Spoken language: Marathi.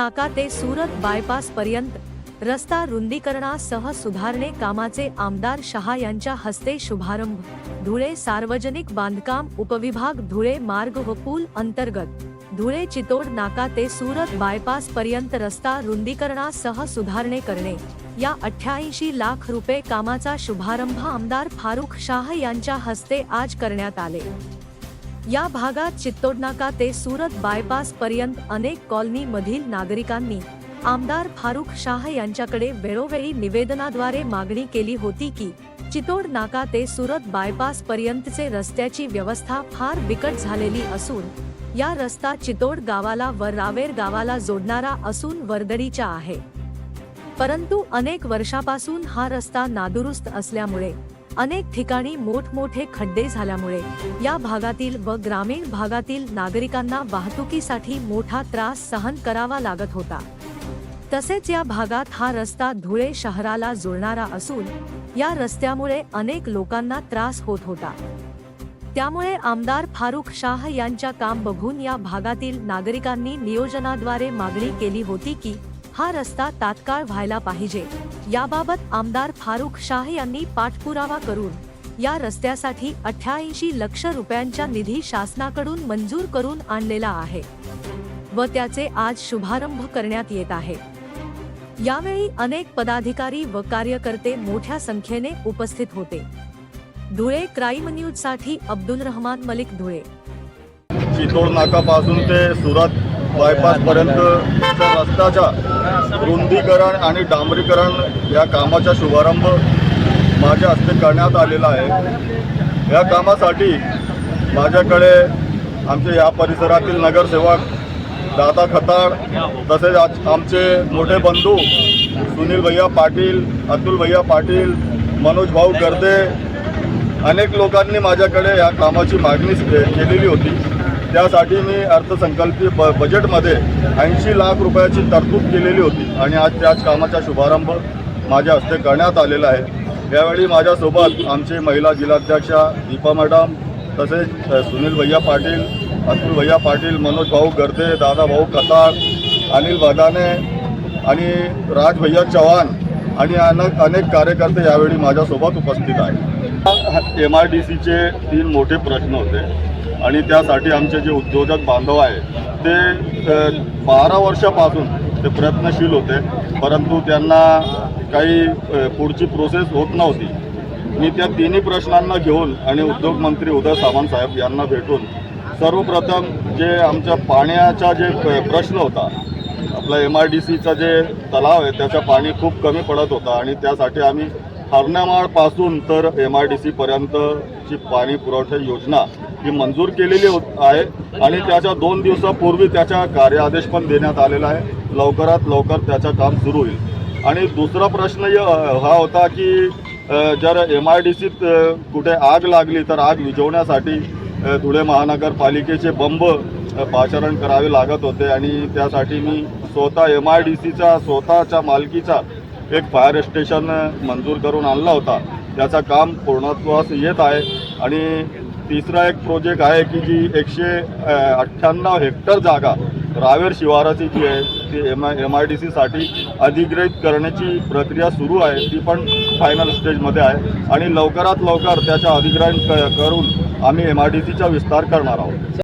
नाका ते सुरत बायपास पर्यंत. रस्ता रुंदीकरणासह सुधारणे कामाचे आमदार शहा यांच्या हस्ते शुभारंभ. धुळे सार्वजनिक बांधकाम उपविभाग धुळे मार्ग व पूल अंतर्गत. धुळे चितोड नाका ते सुरत बायपास पर्यंत रस्ता रुंदीकरणासह सुधारणे करणे. या अठ्ठ्याऐंशी लाख रुपये कामाचा शुभारंभ आमदार फारुख शाह यांच्या हस्ते आज करण्यात आले. या भागात चित्तोडनाका ते सुरत बायपास पर्यंत अनेक कॉलनी मधील नागरिकांनी आमदार फारुख शाह यांच्याकडे वेळोवेळी निवेदनाद्वारे मागणी केली होती की चितोड नाका ते सुरत बायपास पर्यंतचे रस्त्याची व्यवस्था फार बिकट झालेली असून या रस्ता चितोड गावाला व रावेर गावाला जोडणारा असून वर्दळीचा आहे. परंतु अनेक वर्षापासून हा रस्ता नादुरुस्त असल्यामुळे अनेक ठिकाणी मोठमोठे खड्डे झाल्यामुळे या भागातील व ग्रामीण भागातील नागरिकांना वाहतुकीसाठी मोठा त्रास सहन करावा लागत होता. तसेच या भागात हा रस्ता धुळे शहराला जुळणारा असून या रस्त्यामुळे अनेक लोकांना त्रास होत होता. त्यामुळे आमदार फारुख शाह यांच्या काम बघून या भागातील नागरिकांनी नियोजनाद्वारे मागणी केली होती की हा रस्ता तात्काळ व्हायला पाहिजे. याबाबत आमदार फारुख शाह यांनी पाठपुरावा करून या रस्त्यासाठी अठ्ठ्याऐंशी लक्ष रुपयांचा निधी शासनाकडून मंजूर करून आणलेला आहे व त्याचे आज शुभारंभ करण्यात येत आहे. यावेळी अनेक पदाधिकारी व कार्यकर्ते मोठ्या संख्येने उपस्थित होते. धुळे क्राईम न्यूजसाठी अब्दुल रहमान मलिक धुळे. चितोड नाकापासून ते सुरत बायपासपर्यंत रस्त्याच्या रुंदीकरण आणि डांबरीकरण या कामाचा शुभारंभ माझ्या हस्ते करण्यात आलेला आहे. या कामासाठी माझ्याकडे आमचे या परिसरातील नगरसेवक दादा खताळ तसेच आज आमचे मोठे बंधू सुनील भैया पाटील अतुल भैया पाटील मनोज भाऊ गर्दे अनेक लोकांनी माझ्याकडे या कामाची मागणी के- केलेली होती. त्यासाठी मी अर्थसंकल्पीय ब बजेटमध्ये ऐंशी लाख रुपयाची तरतूद केलेली होती. आणि आज त्याच कामाचा शुभारंभ माझ्या हस्ते करण्यात आलेला आहे. यावेळी माझ्यासोबत आमचे महिला जिल्हाध्यक्षा दीपा मॅडम तसेच सुनील भैया पाटील अतुल भैया पाटील मनोज भाऊ गर्दे दादा भाऊ कतार अनिल वदाने आणि राज भैया चव्हाण आणि अनेक अनेक कार्यकर्ते यावेळी माझ्यासोबत उपस्थित आहेत. एम आर डी सीचे तीन मोठे प्रश्न होते. आणि त्यासाठी आमचे जे उद्योजक बांधव आहे ते बारा वर्षापासून ते प्रयत्नशील होते परंतु त्यांना काही पुढची प्रोसेस होत नव्हती. मी त्या तिन्ही प्रश्नांना घेऊन आणि उद्योगमंत्री उदय सामंत साहेब यांना भेटून सर्वप्रथम जे आमच्या पाण्याचा जे प्रश्न होता आपला एम आर डी सीचा जे तलाव आहे त्याचं पाणी खूप कमी पडत होता आणि त्यासाठी आम्ही हरण्यामाळपासून तर एम आर डी सीपर्यंतची पाणी पुरवठा योजना ही मंजूर केलेली होत आहे आणि त्याच्या दोन दिवसापूर्वी त्याच्या कार्यादेश पण देण्यात आलेला आहे. लवकरात लवकर त्याचं काम सुरू होईल. आणि दुसरा प्रश्न हा होता की जर एम आय डी सीत कुठे आग लागली तर आग विझवण्यासाठी धुळे महानगरपालिकेचे बंब पाचारण करावे लागत होते आणि त्यासाठी मी स्वतः एम आय डी सीचा स्वतःच्या मालकीचा एक फायर स्टेशन मंजूर करून आणला होता. त्याचं काम पूर्णत्वास येत आहे. आणि तिसरा एक प्रोजेक्ट आहे की जी एकशे अठ्ठ्याण्णव हेक्टर जागा रावेर शिवाराची जी आहे ती M I M I D सीसाठी अधिग्रहित करण्याची प्रक्रिया सुरू आहे. ती पण फायनल स्टेजमध्ये आहे. आणि लवकरात लवकर त्याच्या अधिग्रहण क करून आम्ही एम आय डी सीचा विस्तार करणार आहोत.